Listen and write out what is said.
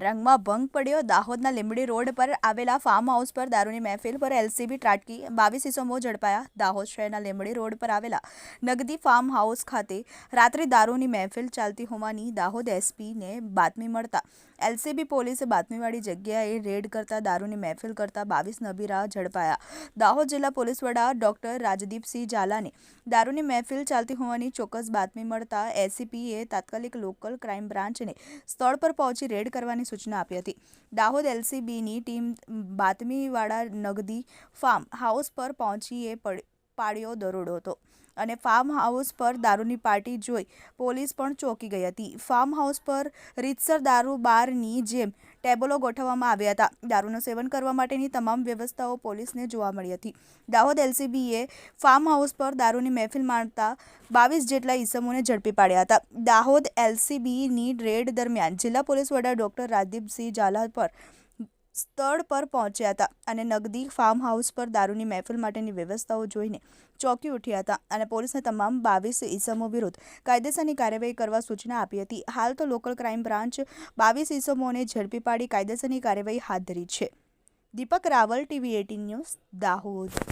રંગમાં ભંગ પડ્યો દાહોદના લીંબડી રોડ પર આવેલા ફાર્મ હાઉસ પર દારૂની મહેફિલ પર એલસીબી ત્રાટકી બાવીસ ઇસમો ઝડપાયા દાહોદ શહેરના લીંબડી રોડ પર આવેલા નગદી ફાર્મ હાઉસ ખાતે રાત્રે દારૂની મહેફિલ ચાલતી હોવાની દાહોદ એસપીને બાતમી મળતા એલસીબી પોલીસે બાતમીવાળી જગ્યાએ રેડ કરતા દારૂની મહેફિલ કરતા બાવીસ નબીરા ઝડપાયા દાહોદ જિલ્લા પોલીસ વડા ડોક્ટર રાજદીપસિંહ ઝાલાને દારૂની મહેફિલ ચાલતી હોવાની ચોક્કસ બાતમી મળતા એસીપીએ તાત્કાલિક લોકલ ક્રાઇમ બ્રાન્ચને સ્થળ પર પહોંચી રેડ કરવાની સૂચના આપી હતી. દાહોદ એલસીબીની ટીમ બાતમીવાળા નગદી ફાર્મ હાઉસ પર પહોંચીએ પડ- પાડ્યો દરોડો હતો અને ફાર્મ હાઉસ પર દારૂની પાર્ટી જોઈ પોલીસ પણ ચોંકી ગઈ હતી. ફાર્મ હાઉસ પર રીતસર દારૂ બારની જેમ ટેબલો ગોઠવવામાં આવ્યા હતા. દારૂનું સેવન કરવા માટેની તમામ વ્યવસ્થાઓ પોલીસને જોવા મળી હતી. દાહોદ એલસીબીએ ફાર્મ હાઉસ પર દારૂની મહેફિલ માણતા બાવીસ જેટલા ઈસમોને ઝડપી પાડ્યા હતા. દાહોદ એલસીબીની રેડ દરમિયાન જિલ્લા પોલીસ વડા ડોક્ટર રાજદીપસિંહ ઝાલા પર સ્થળ પર પહોંચ્યા હતા અને નગદી ફાર્મ હાઉસ પર દારૂની મહેફિલ માટેની વ્યવસ્થાઓ જોઈને ચોંકી ઉઠ્યા હતા અને પોલીસને તમામ બાવીસ ઈસમો વિરુદ્ધ કાયદેસરની કાર્યવાહી કરવા સૂચના આપી હતી. હાલ તો લોકલ ક્રાઇમ બ્રાન્ચ બાવીસ ઈસમોને ઝડપી પાડી કાયદેસરની કાર્યવાહી હાથ ધરી છે. Deepak Raval, TV eighteen news Dahod.